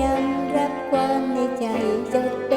ยังรับความในใจจด